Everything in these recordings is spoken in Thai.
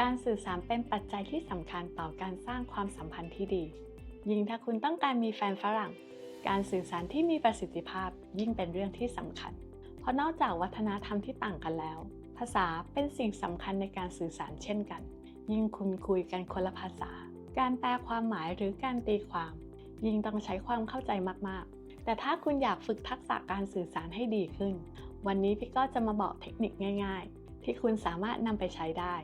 การสื่อสารเป็นปัจจัยที่สำคัญต่อการสร้างความสัมพันธ์ที่ดี ยิ่งถ้าคุณต้องการมีแฟนฝรั่ง การสื่อสารที่มีประสิทธิภาพยิ่งเป็นเรื่องที่สำคัญ เพราะนอกจากวัฒนธรรมที่ต่างกันแล้ว ภาษาเป็นสิ่งสำคัญในการสื่อสารเช่นกัน ยิ่งคุณคุยกันคนละภาษา การแปลความหมายหรือการตีความ ยิ่งต้องใช้ความเข้าใจมากๆ แต่ถ้าคุณอยากฝึกทักษะการสื่อสารให้ดีขึ้น วันนี้พี่ก็จะมาบอกเทคนิคง่าย ๆ ที่คุณสามารถนำไปใช้ได้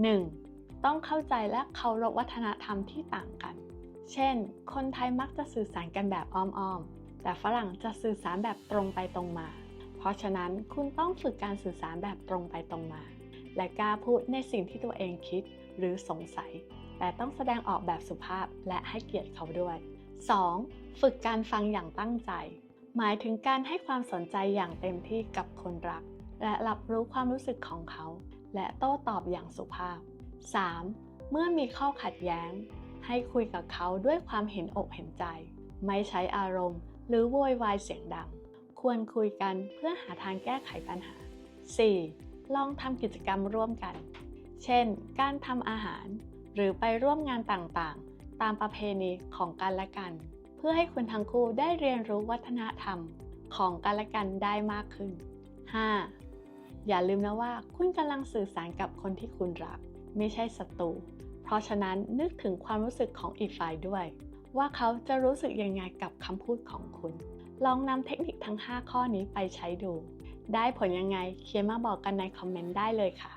1. ต้องเข้าใจและเคารพวัฒนธรรมที่ต่างกัน เช่น คนไทยมักจะสื่อสารกันแบบอ้อมๆ แต่ฝรั่งจะสื่อสารแบบตรงไปตรงมา เพราะฉะนั้นคุณต้องฝึกการสื่อสารแบบตรงไปตรงมา และกล้าพูดในสิ่งที่ตัวเองคิดหรือสงสัย แต่ต้องแสดงออกแบบสุภาพและให้เกียรติเขาด้วย 2. ฝึกการฟังอย่างตั้งใจ หมายถึงการให้ความสนใจอย่างเต็มที่กับคนรัก และรับรู้ความรู้สึกของเขา และโต้ตอบอย่างสุภาพ 3. เมื่อมีข้อขัดแย้ง ให้คุยกับเขาด้วยความเห็นอกเห็นใจ ไม่ใช้อารมณ์ หรือโวยวายเสียงดัง ควรคุยกันเพื่อหาทางแก้ไขปัญหา 4. ลองทำกิจกรรมร่วมกัน เช่น การทำอาหาร หรือไปร่วมงานต่างๆ ตามประเพณีของกันและกัน เพื่อให้คุณทั้งคู่ได้เรียนรู้วัฒนธรรมของกันและกันได้มากขึ้น 5. อย่าลืมนะว่าคุณกำลังสื่อสารกับคนที่คุณรัก ไม่ใช่ศัตรู เพราะฉะนั้นนึกถึงความรู้สึกของอีกฝ่ายด้วย ว่าเขาจะรู้สึกยังไงกับคำพูดของคุณ ลองนำเทคนิคทั้ง 5 ข้อนี้ไปใช้ดู ได้ผลยังไงเขียนมาบอกกันในคอมเมนต์ได้เลยค่ะ